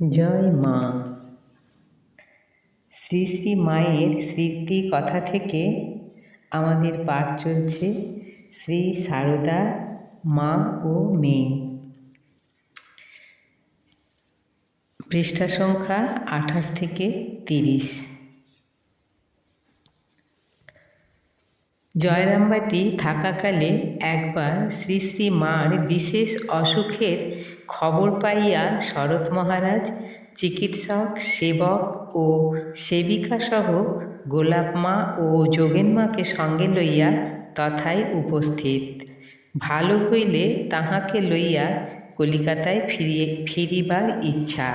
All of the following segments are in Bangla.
জয় মা। শ্রী শ্রী মায়ের স্মৃতি কথা থেকে আমাদের পাঠ চলছে শ্রী সারদা, মা ও মেয়ে। পৃষ্ঠা সংখ্যা আঠাশ থেকে তিরিশ। জয়রামবাটি থাকাকালে একবার শ্রী শ্রী মার বিশেষ অসুখের খবর পাইয়া শরৎ মহারাজ, চিকিৎসক, সেবক ও সেবিকাসহ গোলাপ মা ও যোগেন মাকে সঙ্গে লইয়া তথায় উপস্থিত। ভালো হইলে তাহাকে লইয়া কলিকাতায় ফিরিয়ে, ফিরিবার ইচ্ছা।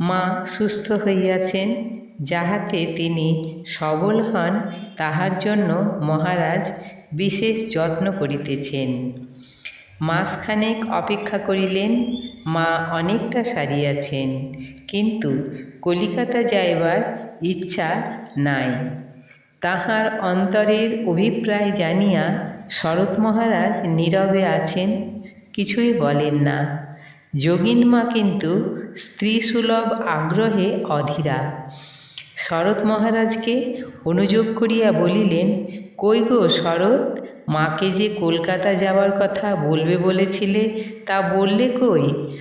মা সুস্থ হইয়াছেন, যাহাতে তিনি সবল হন, তাহার জন্য মহারাজ বিশেষ যত্ন করিতেছেন। মাসখানেক অপেক্ষা করিলেন, মা অনেকটা সারিয়াছেন, কিন্তু কলিকাতা যাইবার ইচ্ছা নাই। তাহার অন্তরের অভিপ্রায় জানিয়া শরৎ মহারাজ নীরবে আছেন, কিছুই বলেন না। যোগিন মা কিন্তু স্ত্রীসুলভ আগ্রহে অধীরা। শরৎ মহারাজকে অনুযোগ করিয়া বলিলেন, কই গো শরৎ মাকে যে কলকাতা যাওয়ার কথা বলবে বলেছিলে, তা বললে কই?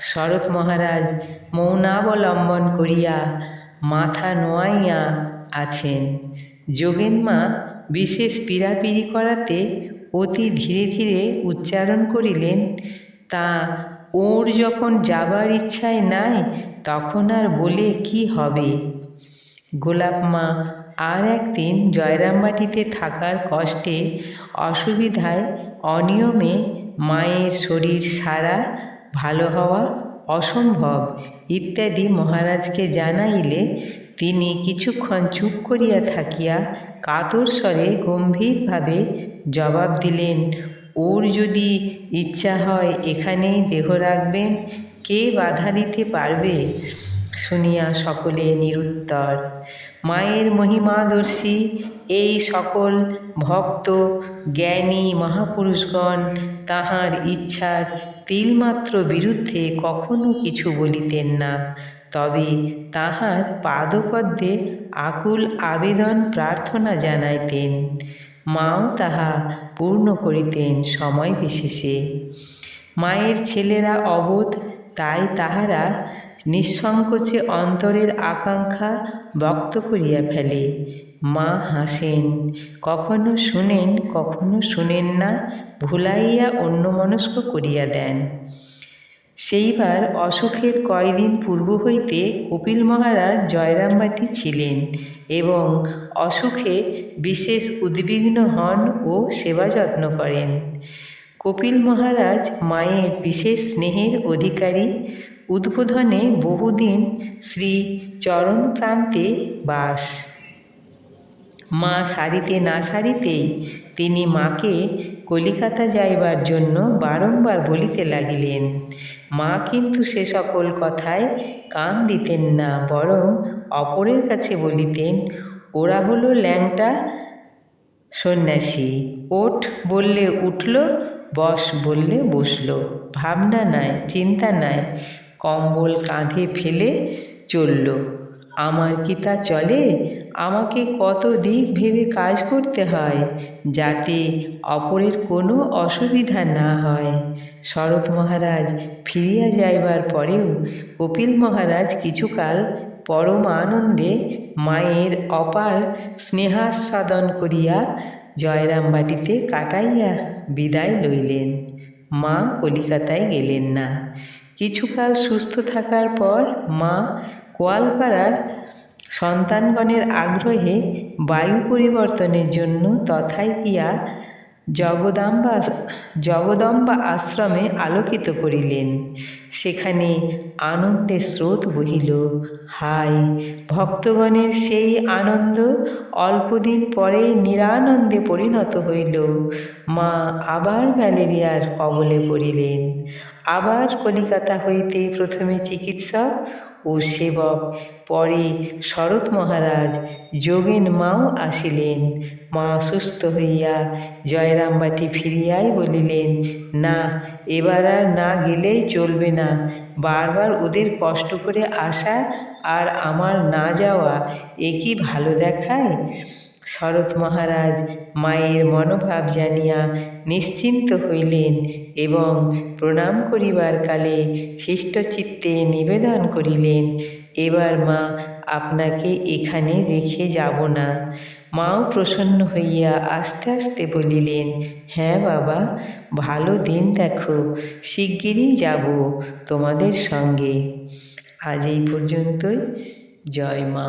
শরৎ মহারাজ মৌনাবলম্বন করিয়া মাথা নোয়াইয়া আছেন। যোগেন মা বিশেষ পীড়াপিড়ি করাতে অতি ধীরে ধীরে উচ্চারণ করিলেন, তা ওর যখন যাবার ইচ্ছায় নাই, তখন আর বলে কি হবে? গোলাপ মা আর একদিন জয়রামবাটিতে থাকার কষ্টে, অসুবিধায় অনিয়মে মায়ের শরীর সারা, ভালো হওয়া অসম্ভব ইত্যাদি মহারাজকে জানাইলে তিনি কিছুক্ষণ চুপ করিয়া থাকিয়া কাতর স্বরে গম্ভীরভাবে জবাব দিলেন, ওর যদি ইচ্ছা হয় এখানেই দেহ রাখবেন, কে বাধা দিতে পারবে? শুনিয়া সকলে নিরুত্তর। মায়ের মহিমাদর্শী এই সকল ভক্ত, জ্ঞানী মহাপুরুষগণ তাহার ইচ্ছার তিলমাত্র বিরুদ্ধে কখনো কিছু বলিতেন না। তবে তাহার পাদপদ্মে আকুল আবেদন প্রার্থনা জানাইতেন। মাও তাহা পূর্ণ করিতেন সময় বিশেষে। মায়ের ছেলেরা অবোধ তাই তাহারা নিঃসংকোচে অন্তরের আকাঙ্ক্ষা ব্যক্ত করিয়া ফেলে। মা হাসেন, কখনো শুনেন কখনো শুনেন না ভুলাইয়া অন্যমনস্ক করিয়া দেন। সেইবার অসুখের কয়দিন পূর্ব হইতে কপিল মহারাজ জয়রামবাটি ছিলেন এবং অসুখে বিশেষ উদ্বিগ্ন হন ও সেবা যত্ন করেন। কপিল মহারাজ মায়ের বিশেষ স্নেহের অধিকারী, উদ্বোধনে বহুদিন শ্রী চরণ প্রান্তে বাস। মা সারিতে না সারিতেই তিনি মাকে কলিকাতা যাইবার জন্য বারংবার বলিতে লাগিলেন। মা কিন্তু সে সকল কথায় কান দিতেন না, বরং অপরের কাছে বলিতেন, ওরা হলো ল্যাংটা সন্ন্যাসী। ওঠ বললে উঠল বস বললে বসল। ভাবনা নাই, চিন্তা নাই, কম্বল কাঁধে ফেলে চলল। আমার কি তা চলে? আমাকে কত দিক ভেবে কাজ করতে হয়, যাতে অপরের কোনো অসুবিধা না হয়। শরৎ মহারাজ ফিরিয়া যাইবার পরেও কপিল মহারাজ কিছুকাল পরম আনন্দে মায়ের অপার স্নেহাস্বাদন করিয়া জয়রামবাটিতে কাটাইয়া বিদায় লইলেন। মা কলিকাতায় গেলেন না। কিছুকাল সুস্থ থাকার পর মা কোয়ালপাড়ার সন্তানগণের আগ্রহে বায়ু পরিবর্তনের জন্য তথায় গিয়া জগদাম্বা জগদম্বা আশ্রমে আলোকিত করিলেন। সেখানে আনন্দের স্রোত বহিল। হাই, ভক্তগণের সেই আনন্দ অল্পদিন পরেই নিরানন্দে পরিণত হইল। মা আবার ম্যালেরিয়ার কবলে পড়িলেন। আবার কলিকাতা হইতে প্রথমে চিকিৎসক ও সেবক। পরে শরৎ মহারাজ যোগেন মাও আসিলেন। মা সুস্থ হইয়া জয়রামবাটি ফিরিয়াই বলিলেন, না, এবার আর না গেলেই চলবে না। বারবার ওদের কষ্ট করে আসা আর আমার না যাওয়া, এ কি ভালো দেখায়? শরৎ মহারাজ মায়ের মনোভাব জানিয়া নিশ্চিন্ত হইলেন এবং প্রণাম করিবার কালে হৃষ্টচিত্তে নিবেদন করিলেন, এবার মা, আপনাকে এখানে রেখে যাব না। মাও প্রসন্ন হইয়া আস্তে আস্তে বলিলেন হ্যাঁ বাবা, ভালো দিন দেখো, শিগগিরই যাব তোমাদের সঙ্গে। আজ এই পর্যন্তই। জয় মা।